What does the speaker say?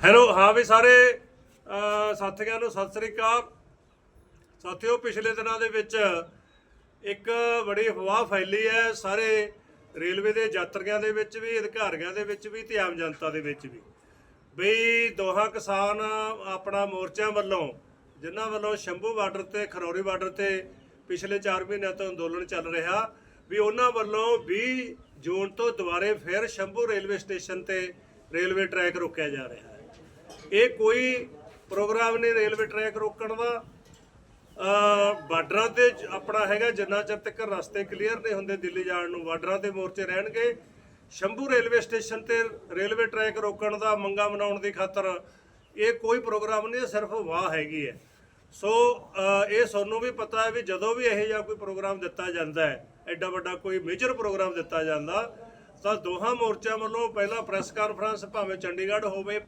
Hello ਹਾਂ ਵੀ ਸਾਰੇ ਸਾਥੀਆਂ ਨੂੰ ਸਤਿ ਸ੍ਰੀ ਅਕਾਲ। ਸਾਥੀਓ, ਪਿਛਲੇ ਦਿਨਾਂ ਦੇ ਵਿੱਚ ਇੱਕ ਬੜੀ ਹਵਾ ਫੈਲੀ ਹੈ ਸਾਰੇ ਰੇਲਵੇ ਦੇ ਯਾਤਰੀਆਂ ਦੇ ਵਿੱਚ ਵੀ, ਅਧਿਕਾਰੀਆਂ ਦੇ ਵਿੱਚ ਵੀ ਤੇ ਆਮ ਜਨਤਾ ਦੇ ਵਿੱਚ ਵੀ। ਬਈ, ਦੋਹਾਂ ਕਿਸਾਨ ਆਪਣਾ ਮੋਰਚਿਆਂ ਵੱਲੋਂ, ਜਿਨ੍ਹਾਂ ਵੱਲੋਂ ਸ਼ੰਭੂ ਬਾਰਡਰ ਤੇ, ਖਰੌਰੀ ਬਾਰਡਰ ਤੇ ਪਿਛਲੇ 4 ਮਹੀਨਿਆਂ ਤੋਂ ਅੰਦੋਲਨ ਚੱਲ ਰਿਹਾ, ਵੀ ਉਹਨਾਂ ਵੱਲੋਂ 20 ਜੂਨ ਤੋਂ ਦੁਬਾਰੇ ਫਿਰ ਸ਼ੰਭੂ ਰੇਲਵੇ ਸਟੇਸ਼ਨ ਤੇ ਰੇਲਵੇ ਟਰੈਕ ਰੋਕਿਆ ਜਾ ਰਿਹਾ ਹੈ। ਇਹ ਕੋਈ ਪ੍ਰੋਗਰਾਮ ਨਹੀਂ ਰੇਲਵੇ ਟਰੈਕ ਰੋਕਣ ਦਾ। ਅ ਬਾਰਡਰਾਂ ਤੇ ਆਪਣਾ ਹੈਗਾ, ਜਿੰਨਾ ਚਿਰ ਤੱਕ ਰਸਤੇ ਕਲੀਅਰ ਨਹੀਂ ਹੁੰਦੇ ਦਿੱਲੀ ਜਾਣ ਨੂੰ, ਬਾਰਡਰਾਂ ਤੇ ਮੋਰਚੇ ਰਹਿਣਗੇ। ਸ਼ੰਭੂ ਰੇਲਵੇ ਸਟੇਸ਼ਨ ਤੇ ਰੇਲਵੇ ਟਰੈਕ ਰੋਕਣ ਦਾ ਮੰਗਾ ਮਨਾਉਣ ਦੀ ਖਾਤਰ ਇਹ ਕੋਈ ਪ੍ਰੋਗਰਾਮ ਨਹੀਂ ਸਿਰਫ ਵਾਹ ਹੈਗੀ ਹੈ। ਸੋ ਇਹ ਸਾਨੂੰ ਵੀ ਪਤਾ ਹੈ ਵੀ ਜਦੋਂ ਵੀ ਇਹੋ ਜਿਹਾ ਕੋਈ ਪ੍ਰੋਗਰਾਮ ਦਿੱਤਾ ਜਾਂਦਾ ਹੈ, ਐਡਾ ਵੱਡਾ ਕੋਈ ਮੇਜਰ ਪ੍ਰੋਗਰਾਮ ਦਿੱਤਾ ਜਾਂਦਾ, ਤਾਂ ਦੋਹਾਂ ਮੋਰਚਿਆਂ ਵੱਲੋਂ ਪਹਿਲਾਂ ਪ੍ਰੈਸ ਕਾਨਫਰੰਸ ਭਾਵੇਂ ਚੰਡੀਗੜ੍ਹ ਹੋਵੇ